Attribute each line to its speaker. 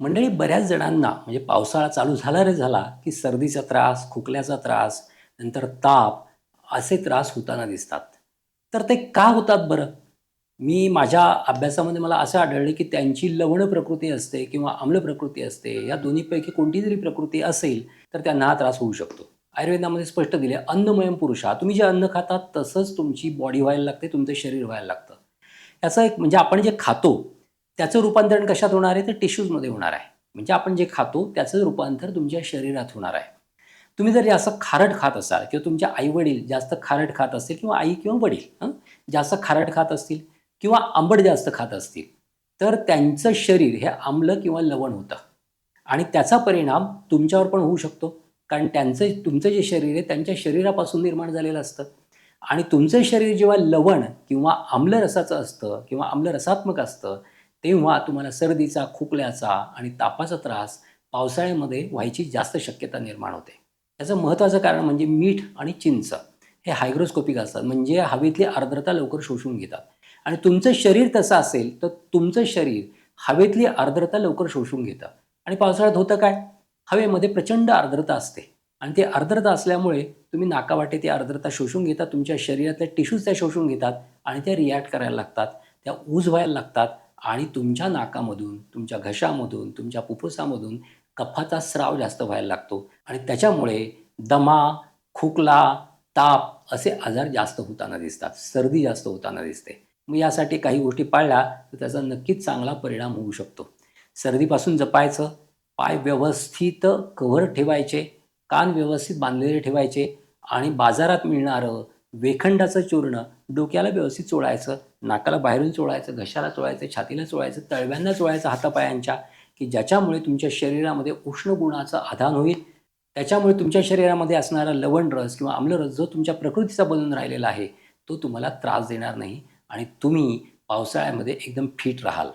Speaker 1: मंडळी बऱ्याच जणांना म्हणजे पावसाळा चालू झाला रे झाला की सर्दीचा त्रास खोकल्याचा त्रास नंतर ताप असे त्रास होताना दिसतात. तर ते का होतात बरं? मी माझ्या अभ्यासामध्ये मला असं आढळले की त्यांची लवण प्रकृती असते किंवा आम्ल प्रकृती असते या दोन्हीपैकी कोणती जरी प्रकृती असेल तर त्यांना हा त्रास होऊ शकतो. आयुर्वेदामध्ये स्पष्ट दिले अन्नमयम पुरुषा तुम्ही जे अन्न खातात तसंच तुमची बॉडी व्हायला लागते तुमचं शरीर व्हायला लागतं. याचं एक म्हणजे आपण जे खातो त्याचं रूपांतरण कशात होणार आहे? तर टिश्यूजमध्ये होणार आहे. म्हणजे आपण जे खातो त्याचं रूपांतर तुमच्या शरीरात होणार आहे. तुम्ही जर जास्त खारट खात असाल किंवा तुमच्या आईवडील जास्त खारट खात असतील किंवा आई किंवा वडील जास्त खारट खात असतील किंवा आंबट जास्त खात असतील तर त्यांचं शरीर हे आम्ल किंवा लवण होतं. आणि त्याचा परिणाम तुमच्यावर पण होऊ शकतो. कारण त्यांचं तुमचं जे शरीर आहे त्यांच्या शरीरापासून निर्माण झालेलं असतं. आणि तुमचं शरीर जेव्हा लवण किंवा आम्लरसाचं असतं किंवा आम्लरसात्मक असतं तेव्हा तुम्हाला सर्दीचा खोकल्याचा आणि तापाचा त्रास पावसाळ्यामध्ये व्हायची जास्त शक्यता निर्माण होते. त्याचं महत्त्वाचं कारण म्हणजे मीठ आणि चिंच हे हायग्रोस्कोपिक असतात. म्हणजे हवेतली आर्द्रता लवकर शोषून घेतात. आणि तुमचं शरीर तसं असेल तर तुमचं शरीर हवेतली आर्द्रता लवकर शोषून घेतं. आणि पावसाळ्यात होतं काय? हवेमध्ये प्रचंड आर्द्रता असते. आणि ती आर्द्रता असल्यामुळे तुम्ही नाकावाटे ती आर्द्रता शोषून घेतात तुमच्या शरीरातल्या टिश्यूज त्या शोषून घेतात आणि त्या रिॲक्ट करायला लागतात त्या ऊज व्हायला लागतात आणि तुमच्या नाकामधून तुमच्या घशामधून तुमच्या फुफ्फुसामधून कफाचा स्राव जास्त व्हायला लागतो. आणि त्याच्यामुळे दमा खोकला ताप असे आजार जास्त होताना दिसतात. सर्दी जास्त होताना दिसते. मग यासाठी काही गोष्टी पाळल्या तर त्याचा नक्कीच चांगला परिणाम होऊ शकतो. सर्दीपासून जपायचं पाय व्यवस्थित कव्हर ठेवायचे कान व्यवस्थित बांधलेले ठेवायचे आणि बाजारात मिळणारं वेखंडाचं चूर्ण डोक्याला व्यवस्थित चोळायचं नाकाला बाहेरून चोळायचं घशाला चोळायचं छातीला चोळायचं तळव्यांना चोळायचं हातापायांच्या की ज्याच्यामुळे तुमच्या शरीरामध्ये उष्ण गुणाचं आधान होईल. त्याच्यामुळे तुमच्या शरीरामध्ये असणारा लवण रस किंवा आम्लरस जो तुमच्या प्रकृतीचा बनून राहिलेला आहे तो तुम्हाला त्रास देणार नाही आणि तुम्ही पावसाळ्यामध्ये एकदम फिट राहाल.